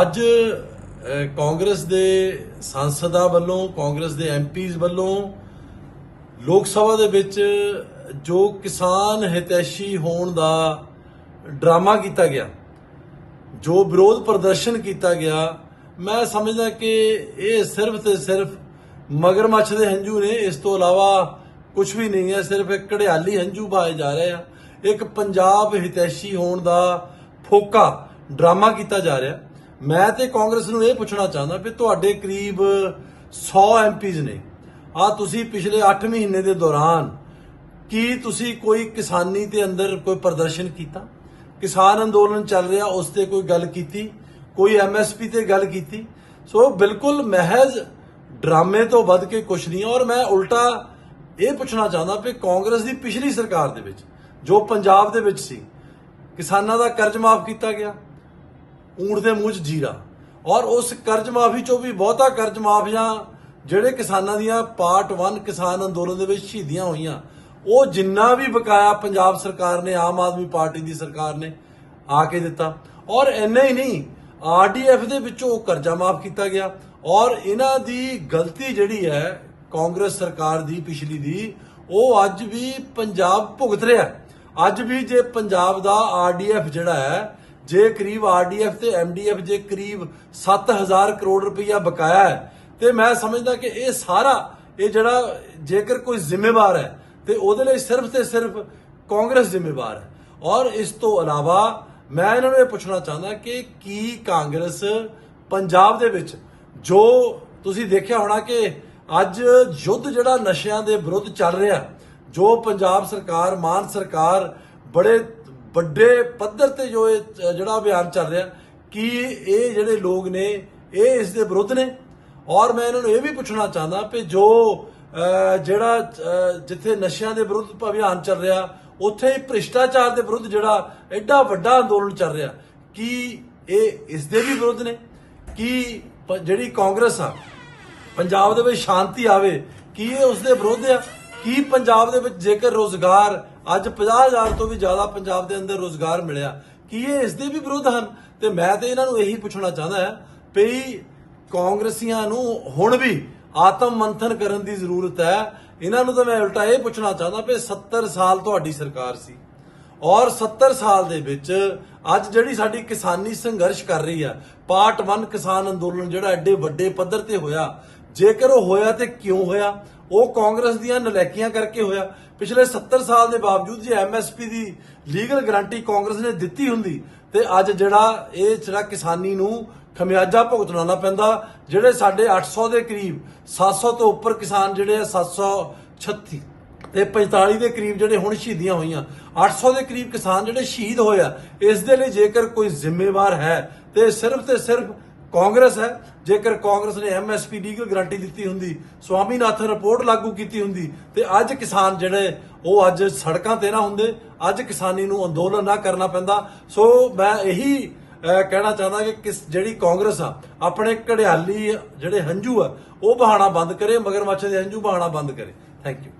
ਅੱਜ ਕਾਂਗਰਸ ਦੇ ਸੰਸਦਾਂ ਵੱਲੋਂ, ਕਾਂਗਰਸ ਦੇ ਐਮਪੀਜ਼ ਵੱਲੋਂ ਲੋਕ ਸਭਾ ਦੇ ਵਿੱਚ ਜੋ ਕਿਸਾਨ ਹਿਤੈਸ਼ੀ ਹੋਣ ਦਾ ਡਰਾਮਾ ਕੀਤਾ ਗਿਆ, ਜੋ ਵਿਰੋਧ ਪ੍ਰਦਰਸ਼ਨ ਕੀਤਾ ਗਿਆ, ਮੈਂ ਸਮਝਦਾ ਕਿ ਇਹ ਸਿਰਫ ਤੇ ਸਿਰਫ ਮਗਰਮੱਛ ਦੇ ਹੰਝੂ ਨੇ। ਇਸ ਤੋਂ ਇਲਾਵਾ ਕੁਝ ਵੀ ਨਹੀਂ ਹੈ, ਸਿਰਫ ਇੱਕ ਘੜਿਆਲੀ ਹੰਝੂ ਬਾਏ ਜਾ ਰਹੇ ਆ। ਇੱਕ ਪੰਜਾਬ ਹਿਤੈਸ਼ੀ ਹੋਣ ਦਾ ਫੋਕਾ ਡਰਾਮਾ ਕੀਤਾ ਜਾ ਰਿਹਾ। ਮੈਂ ਤੇ ਕਾਂਗਰਸ ਨੂੰ ਇਹ ਪੁੱਛਣਾ ਚਾਹੁੰਦਾ ਵੀ ਤੁਹਾਡੇ ਕਰੀਬ 100 ਐਮਪੀਜ਼ ਨੇ। ਆ ਤੁਸੀਂ ਪਿਛਲੇ 8 ਮਹੀਨੇ ਦੇ ਦੌਰਾਨ ਕੀ ਤੁਸੀਂ ਕੋਈ ਕਿਸਾਨੀ ਦੇ ਅੰਦਰ ਕੋਈ ਪ੍ਰਦਰਸ਼ਨ ਕੀਤਾ? ਕਿਸਾਨ ਅੰਦੋਲਨ ਚੱਲ ਰਿਹਾ, ਉਸ ਤੇ ਕੋਈ ਗੱਲ ਕੀਤੀ? ਕੋਈ ਐਮਐਸਪੀ ਤੇ ਗੱਲ ਕੀਤੀ? ਸੋ ਬਿਲਕੁਲ ਮਹਿਜ਼ ਡਰਾਮੇ ਤੋਂ ਵੱਧ ਕੇ ਕੁਝ ਨਹੀਂ ਔਰ ਮੈਂ ਉਲਟਾ ਇਹ ਪੁੱਛਣਾ ਚਾਹੁੰਦਾ ਕਿ ਕਾਂਗਰਸ ਦੀ ਪਿਛਲੀ ਸਰਕਾਰ ਦੇ ਵਿੱਚ, ਜੋ ਪੰਜਾਬ ਦੇ ਵਿੱਚ ਸੀ, ਕਿਸਾਨਾਂ ਦਾ ਕਰਜ਼ ਮਾਫ ਕੀਤਾ ਗਿਆ ਊਂਠ ਦੇ ਮੂੰਹ 'ਚ ਜੀਰਾ। ਔਰ ਉਸ ਕਰਜ਼ ਮਾਫੀ ਚੋਂ ਵੀ ਬਹੁਤਾ ਕਰਜ਼ ਮਾਫ ਜਿਹੜੇ ਕਿਸਾਨਾਂ ਦੀਆਂ ਪਾਰਟ 1 ਕਿਸਾਨ ਅੰਦੋਲਨ ਦੇ ਵਿੱਚ ਸ਼ਹੀਦੀਆਂ ਹੋਈਆਂ, ਉਹ ਜਿੰਨਾ ਵੀ ਬਕਾਇਆ ਪੰਜਾਬ ਸਰਕਾਰ ਨੇ, ਆਮ ਆਦਮੀ ਪਾਰਟੀ ਦੀ ਸਰਕਾਰ ਨੇ ਆ ਕੇ ਦਿੱਤਾ। ਔਰ ਇੰਨਾ ਹੀ ਨਹੀਂ ਆਰਡੀਐਫ ਦੇ ਵਿੱਚੋਂ ਕਰਜ਼ਾ ਮਾਫ ਕੀਤਾ ਗਿਆ। ਔਰ ਇਹਨਾਂ ਦੀ ਗਲਤੀ ਜਿਹੜੀ ਹੈ ਕਾਂਗਰਸ ਸਰਕਾਰ ਦੀ ਪਿਛਲੀ ਦੀ, ਉਹ ਅੱਜ ਵੀ ਪੰਜਾਬ ਭੁਗਤ ਰਿਹਾ। ਅੱਜ ਵੀ ਜੇ ਪੰਜਾਬ ਦਾ ਆਰਡੀਐਫ ਜਿਹੜਾ ਹੈ ਜੇ ਕਰੀਬ ਆਰਡੀਐਫ ਤੇ ਐਮਡੀਐਫ ਜੇ ਕਰੀਬ 7000 ਕਰੋੜ ਰੁਪਈਆ ਬਕਾਇਆ ਹੈ, ਤੇ ਮੈਂ ਸਮਝਦਾ ਕਿ ਇਹ ਸਾਰਾ, ਇਹ ਜਿਹੜਾ ਜੇਕਰ ਕੋਈ ਜ਼ਿੰਮੇਵਾਰ ਹੈ, ਤੇ ਉਹਦੇ ਲਈ ਸਿਰਫ ਤੇ ਸਿਰਫ ਕਾਂਗਰਸ ਜ਼ਿੰਮੇਵਾਰ ਹੈ। ਔਰ ਇਸ ਤੋਂ ਇਲਾਵਾ ਮੈਂ ਇਹਨਾਂ ਨੂੰ ਇਹ ਪੁੱਛਣਾ ਚਾਹੁੰਦਾ ਕਿ ਕੀ ਕਾਂਗਰਸ ਪੰਜਾਬ ਦੇ ਵਿੱਚ, ਜੋ ਤੁਸੀਂ ਦੇਖਿਆ ਹੋਣਾ ਕਿ ਅੱਜ ਯੁੱਧ ਜਿਹੜਾ ਨਸ਼ਿਆਂ ਦੇ ਵਿਰੁੱਧ ਚੱਲ ਰਿਹਾ, ਜੋ ਪੰਜਾਬ ਸਰਕਾਰ, ਮਾਨ ਸਰਕਾਰ ਬੜੇ ਵੱਡੇ ਪੱਧਰ ਤੇ ਜੋ ਇਹ ਜਿਹੜਾ ਅਭਿਆਨ ਚੱਲ ਰਿਹਾ, ਕਿ ਇਹ ਜਿਹੜੇ ਲੋਕ ਨੇ, ਇਹ ਇਸ ਦੇ ਵਿਰੁੱਧ ਨੇ? ਔਰ ਮੈਂ ਇਹਨਾਂ ਨੂੰ ਇਹ ਵੀ ਪੁੱਛਣਾ ਚਾਹੁੰਦਾ ਕਿ ਜੋ ਜਿਹੜਾ ਜਿੱਥੇ ਨਸ਼ਿਆਂ ਦੇ ਵਿਰੁੱਧ ਅਭਿਆਨ ਚੱਲ ਰਿਹਾ, ਉੱਥੇ ਹੀ ਭ੍ਰਿਸ਼ਟਾਚਾਰ ਦੇ ਵਿਰੁੱਧ ਜਿਹੜਾ ਐਡਾ ਵੱਡਾ ਅੰਦੋਲਨ ਚੱਲ ਰਿਹਾ, ਕਿ ਇਹ ਇਸ ਦੇ ਵੀ ਵਿਰੁੱਧ ਨੇ? ਕੀ ਜਿਹੜੀ ਕਾਂਗਰਸ ਆ, ਪੰਜਾਬ ਦੇ ਵਿੱਚ ਸ਼ਾਂਤੀ ਆਵੇ, ਕੀ ਇਹ ਉਸ ਦੇ ਵਿਰੁੱਧ ਆ? ਕੀ ਪੰਜਾਬ ਦੇ ਵਿੱਚ ਜੇਕਰ ਰੋਜ਼ਗਾਰ, ਅੱਜ 50000 ਤੋਂ ਵੀ ਜ਼ਿਆਦਾ ਪੰਜਾਬ ਦੇ ਅੰਦਰ ਰੋਜ਼ਗਾਰ ਮਿਲਿਆ, ਕੀ ਇਹ ਇਸ ਦੇ ਵੀ ਵਿਰੁੱਧ ਹਨ? ਤੇ ਮੈਂ ਤੇ ਇਹਨਾਂ ਨੂੰ ਇਹੀ ਪੁੱਛਣਾ ਚਾਹੁੰਦਾ ਹਾਂ ਵੀ ਕਾਂਗਰਸੀਆਂ ਨੂੰ ਹੁਣ ਵੀ ਆਤਮ ਮੰਥਨ ਕਰਨ ਦੀ ਜ਼ਰੂਰਤ ਹੈ। ਇਹਨਾਂ ਨੂੰ ਤਾਂ ਮੈਂ ਉਲਟਾ ਇਹ ਪੁੱਛਣਾ ਚਾਹੁੰਦਾ ਵੀ 70 ਸਾਲ ਤੁਹਾਡੀ ਸਰਕਾਰ ਸੀ ਔਰ 70 ਸਾਲ ਦੇ ਵਿੱਚ ਅੱਜ ਜਿਹੜੀ ਸਾਡੀ ਕਿਸਾਨੀ ਸੰਘਰਸ਼ ਕਰ ਰਹੀ ਆ ਪਾਰਟ 1 ਕਿਸਾਨ ਅੰਦੋਲਨ ਜਿਹੜਾ ਐਡੇ ਵੱਡੇ ਪੱਧਰ ਤੇ ਹੋਇਆ ਜੇਕਰ ਉਹ ਹੋਇਆ ਤੇ ਕਿਉਂ ਹੋਇਆ? ਉਹ ਕਾਂਗਰਸ ਦੀਆਂ ਨਲੈਕੀਆਂ ਕਰਕੇ ਹੋਇਆ। ਪਿਛਲੇ 70 ਸਾਲ ਦੇ ਬਾਵਜੂਦ ਜੇ ਐਮਐਸਪੀ ਦੀ ਲੀਗਲ ਗਾਰੰਟੀ ਕਾਂਗਰਸ ਨੇ ਦਿੱਤੀ ਹੁੰਦੀ, ਤੇ ਅੱਜ ਜਿਹੜਾ ਇਹ ਜਿਹੜਾ ਕਿਸਾਨੀ ਨੂੰ ਖਮਿਆਜਾ ਭੁਗਤਣਾ ਨਾ ਪੈਂਦਾ, ਜਿਹੜੇ ਸਾਡੇ 800 ਦੇ ਕਰੀਬ 700 ਤੋਂ ਉੱਪਰ ਕਿਸਾਨ ਜਿਹੜੇ ਆ 736 ਤੇ 45 ਦੇ ਕਰੀਬ ਜਿਹੜੇ ਹੁਣ ਸ਼ਹੀਦੀਆਂ ਹੋਈਆਂ 800 ਦੇ ਕਰੀਬ ਕਿਸਾਨ ਜਿਹੜੇ ਸ਼ਹੀਦ ਹੋਏ ਆ, ਇਸ ਦੇ ਲਈ ਜੇਕਰ ਕੋਈ ਜ਼ਿੰਮੇਵਾਰ ਹੈ, ਤੇ ਸਿਰਫ ਤੇ ਸਿਰਫ ਕਾਂਗਰਸ ਹੈ। ਜੇਕਰ ਕਾਂਗਰਸ ਨੇ ਐਮਐਸਪੀ ਲੀਗਲ ਗਾਰੰਟੀ ਦਿੱਤੀ ਹੁੰਦੀ, ਸਵਾਮੀਨਾਥਨ ਰਿਪੋਰਟ ਲਾਗੂ ਕੀਤੀ ਹੁੰਦੀ, ਤੇ ਅੱਜ ਕਿਸਾਨ ਜਿਹੜੇ, ਉਹ ਅੱਜ ਸੜਕਾਂ ਤੇ ਨਾ ਹੁੰਦੇ, ਅੱਜ ਕਿਸਾਨੀ ਨੂੰ ਅੰਦੋਲਨ ਨਾ ਕਰਨਾ ਪੈਂਦਾ। ਸੋ ਮੈਂ ਇਹੀ ਕਹਿਣਾ ਚਾਹੁੰਦਾ ਕਿ ਕਿਸ ਜਿਹੜੀ ਕਾਂਗਰਸ ਆ, ਆਪਣੇ ਘੜਿਆਲੀ ਜਿਹੜੇ ਹੰਝੂ ਆ, ਉਹ ਬਹਾਣਾ ਬੰਦ ਕਰੇ, ਮਗਰਮੱਛ ਦੇ ਹੰਝੂ ਬਹਾਣਾ ਬੰਦ ਕਰੇ। Thank you